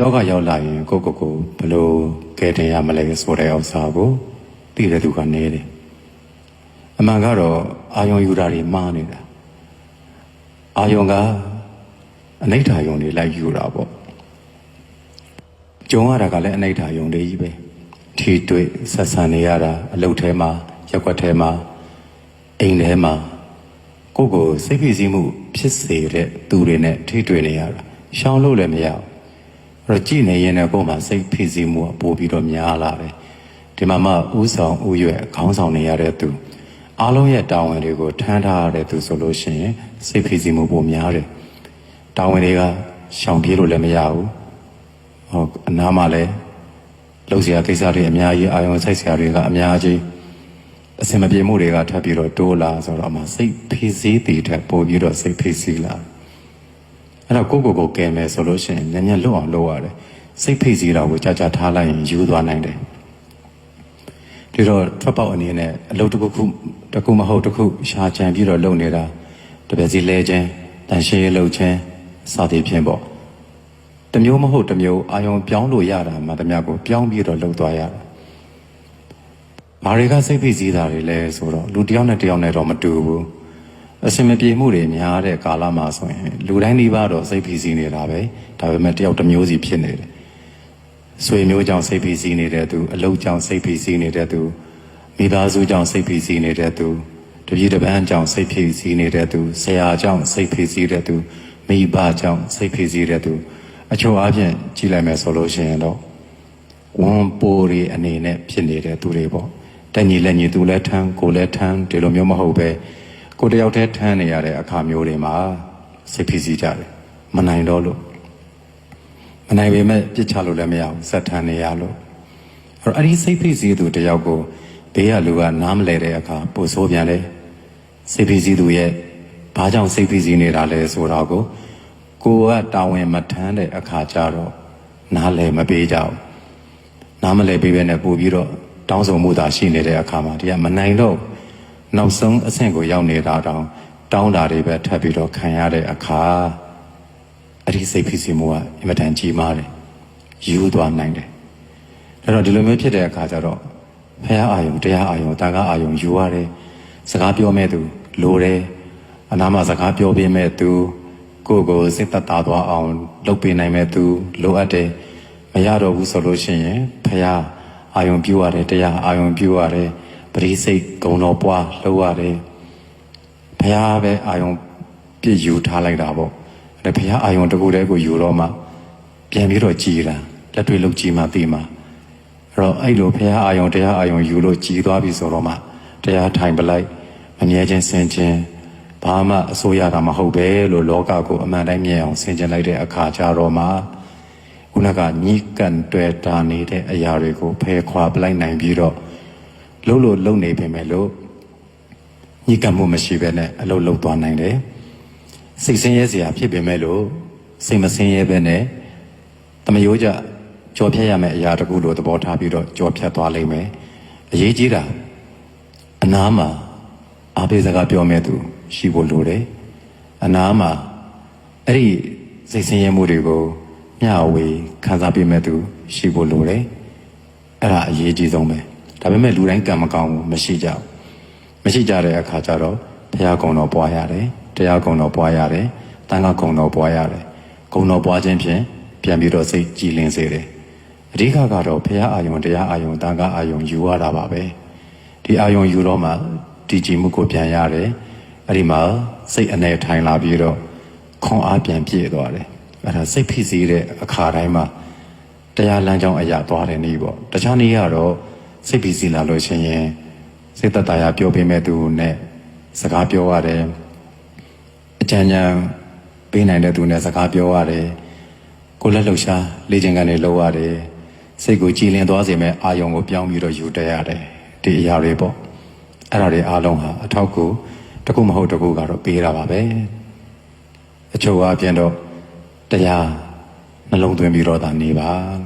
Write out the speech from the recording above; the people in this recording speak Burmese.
လောကရောက်လာရင်ကိုယ့်ကိုယ်ကိုဘယ်လိုကယ်တင်ရမလဲဆိုတဲ့ဥစ္စာကိုသိတဲ့သူကနေတယ်အမှန်ကတော့အာယုံယူတာတွေမှားနေတာအာယုံကအနိဋ္ဌာယုံတွေလိုက်ယူတာပေါ့ကြုံရတာကလည်းအနိဋ္ဌာယုံတွေကြီးပဲထီတွေ့ဆက်ဆံနေရတာအလုပ်ထဲမှာရက်ွက်ထဲမှာအိမ်ထဲမှာကိုယ့်ကိုယ်စိတ်ဖိစီးမှုဖြစ်စေတဲ့သူတွေနဲ့ထိတွေ့နေရတာရှောင်လို့လည်းမရဘူးအဲ့ တော့ကြည်နေရင်လည်းကိုယ်မှာစိတ်ဖိစီးမှုကပိုပြီးတော့များလာတယ်ဒီမှာမှဥဆောင်ဥရွက်ခေါင်းဆောင်နေရတဲ့သူအားလုံးရဲ့တာဝန်တွေကိုထမ်းထားရတဲ့သူဆိုလို့ရှိရင်စိတ်ဖိစီးမှုပိုများတယ်တာဝန်တွေကရှောင်ပြေးလို့လည်းမရဘူးဟောအနားမှာလည်းလုပ်စရာကိစ္စတွေအများကြီးအာရုံစိုက်စရာတွေကအများကြီးအစင်မပြေမှုတွေကထပ်ပြီးတော့တိုးလာဆိုတော့အမှစိတ်ဖိစီးတည်တဲ့ပိုပြီးတော့စိတ်ဖိစီးလာတယ် အဲ့တော့ကိုယ့်ကိုယ်ကိုကယ်မယ်ဆိုလို့ရှိရင်ညံ့ညံ့လွတ်အောင်လုပ်ရတယ်စိတ်ဖိစီးတာကိုကြာကြာထားလိုက်ရင်ယူသွားနိုင်တယ်ဒီတော့ထွက်ပေါက်အနေနဲ့အလုပ်တစ်ခုခုတစ်ခုမဟုတ်တစ်ခုရှာချန်ပြီးတော့လုပ်နေတာတပည့်စီလဲခြင်းတန်ရှင်းရေးလုပ်ခြင်းစသည်ဖြင့်ပေါ့တစ်မျိုးမဟုတ်တစ်မျိုးအာယုံပြောင်းလို့ရတာမှတမကိုပြောင်းပြီးတော့လုပ်သွားရတာဘာတွေကစိတ်ဖိစီးတာတွေလဲဆိုတော့လူတစ်ယောက်နဲ့တစ်ယောက်နဲ့တော့မတူဘူး အစင်မပြေမှုတွေများတဲ့ကာလမှာဆိုရင်လူတိုင်းဒီပါတော့စိတ်ဖိစီးနေတာပဲဒါပေမဲ့တယောက်တစ်မျိုးစီဖြစ်နေတယ်ဆွေမျိုးကြောင့်စိတ်ဖိစီးနေတဲ့သူအလုပ်ကြောင့်စိတ်ဖိစီးနေတဲ့သူမိသားစုကြောင့်စိတ်ဖိစီးနေတဲ့သူတပည့်တစ်ပန်းကြောင့်စိတ်ဖိစီးနေတဲ့သူဆရာကြောင့်စိတ်ဖိစီးတဲ့သူမိဘကြောင့်စိတ်ဖိစီးတဲ့သူအချို့အားဖြင့်ကြည့်လိုက်မယ်ဆိုလို့ရှိရင်တော့ဝန်ပိုတွေအနေနဲ့ဖြစ်နေတဲ့သူတွေပေါ့တက်ညီလက်ညီသူလည်းထမ်းကိုလည်းထမ်းဒီလိုမျိုးမဟုတ်ပဲ ကိုတယောက်တည်းထမ်းနေရတဲ့အခါမျိုးတွေမှာစိတ်ဖိစီးကြတယ်မနိုင်တော့လို့မနိုင်ပေမဲ့ပြစ်ချလို့လည်းမရဘူးစက်ထမ်းနေရလို့အဲ့တော့အဲ့ဒီစိတ်ဖိစီးသူတယောက်ကိုဘေးကလူကနားမလဲတဲ့အခါပို့ဆိုးပြန်တယ်စိတ်ဖိစီးသူရဲ့ဘာကြောင့်စိတ်ဖိစီးနေတာလဲဆိုတော့ကိုကိုကတာဝန်မထမ်းတဲ့အခါကျတော့နားလည်မပေးကြဘူးနားမလည်ပေးပဲနဲ့ပို့ပြီးတော့တောင်းဆိုမှုသာရှိနေတဲ့အခါမှာဒီကမနိုင်တော့ နောက်ဆုံးအဆင့်ကိုရောက်နေတာတောင်တောင်းတာတွေပဲထပ်ပြီးတော့ခံရတဲ့အခါအဲ့ဒီစိတ်ဖိစီးမှုကအင်မတန်ကြီးမားတယ်ယူသွားနိုင်တယ်ဒါတော့ဒီလိုမျိုးဖြစ်တဲ့အခါကျတော့ဖះအာယုံတရားအာယုံတာကအာယုံယူရတယ်စကားပြောမဲ့သူလိုတယ်အနာမှာစကားပြောပေးမဲ့သူကိုယ့်ကိုယ်စိတ်သက်သာသွားအောင်လုပ်ပေးနိုင်မဲ့သူလိုအပ်တယ်မရတော့ဘူးဆိုလို့ရှိရင်ဖះအာယုံပြုရတယ်တရားအာယုံပြုရတယ် ပရိစိတ်ဂုံတော်ပွားလှုပ်ရတယ်ဖះပဲအာယုံပြည့်ယူထားလိုက်တာပေါ့အဲ့ဒါဖះအာယုံတစ်ခုတည်းကိုယူတော့မှပြန်ပြီးတော့ကြည်လာလက်တွေ့လုပ်ကြည့်မှသိမှာအဲ့တော့အဲ့လိုဖះအာယုံတရားအာယုံယူလို့ကြည်သွားပြီဆိုတော့မှတရားထိုင်ပလိုက်မမြဲခြင်းစင်ခြင်းဘာမှအစိုးရတာမဟုတ်ပဲလို့လောကကိုအမှန်တိုင်းမြင်အောင်ဆင်ခြင်လိုက်တဲ့အခါကျတော့မှခုနကညှိကန်တွေ့တာနေတဲ့အရာတွေကိုဖယ်ခွာပလိုက်နိုင်ပြီးတော့ လှုပ်လို့လှုပ်နေပြီမဲ့လို့ညှိကန်မှုမရှိဘဲနဲ့အလုပ်လုပ်သွားနိုင်တယ်စိတ်ဆင်းရဲစရာဖြစ်ပေမဲ့လို့စိတ်မဆင်းရဲဘဲနဲ့တမယိုးကြကြော်ဖြတ်ရမယ့်အရာတခုလိုသဘောထားပြီးတော့ကြော်ဖြတ်သွားလိမ့်မယ်အရေးကြီးတာအနားမှာအားပေးစကားပြောမဲ့သူရှိဖို့လိုတယ်အနားမှာအဲ့ဒီစိတ်ဆင်းရဲမှုတွေကိုမျှဝေခံစားပေးမဲ့သူရှိဖို့လိုတယ်အဲ့ဒါအရေးကြီးဆုံးပဲ ဒါပေမဲ့လူတိုင်းကံမကောင်းဘူးမရှိကြဘူးမရှိကြတဲ့အခါကျတော့တရားကုံတော်ပွားရတယ်တရားကုံတော်ပွားရတယ်တန်ခါကုံတော်ပွားရတယ်ကုံတော်ပွားခြင်းဖြင့်ပြန်ပြီးတော့စိတ်ကြည်လင်စေတယ်အဓိကကတော့ဘုရားအာယုံတရားအာယုံတန်ခါအာယုံယူရတာပါပဲဒီအာယုံယူတော့မှတည်ကြည်မှုကိုပြန်ရတယ်အဲ့ဒီမှာစိတ်အနေထိုင်လာပြီးတော့ခွန်အားပြန်ပြည့်သွားတယ်အဲ့ဒါစိတ်ဖိစီးတဲ့အခါတိုင်းမှာတရားလမ်းကြောင်းအရာသွားတယ်နည်းပေါ့တခြားနည်းကတော့ စိတ်ဖိစီးလာလို့ရှိရင်စိတ်သက်သာရပြောပေးမဲ့သူနဲ့စကားပြောရတယ်အကြံဉာဏ်ပေးနိုင်တဲ့သူနဲ့စကားပြောရတယ်ကိုယ်လက်လှုပ်ရှားလေ့ကျင့်ကနေလုပ်ရတယ်စိတ်ကိုကြည်လင်သွားစေမဲ့အာယုံကိုပြောင်းပြီးတော့ယူတက်ရတယ်ဒီအရာတွေပေါ့အဲ့ဒါတွေအားလုံးဟာအထောက်ကူတစ်ခုမဟုတ်တစ်ခုကတော့ပေးတာပါပဲအချို့အပြင်တော့တရားနှလုံးသွင်းပြီးတော့သာနေပါလို့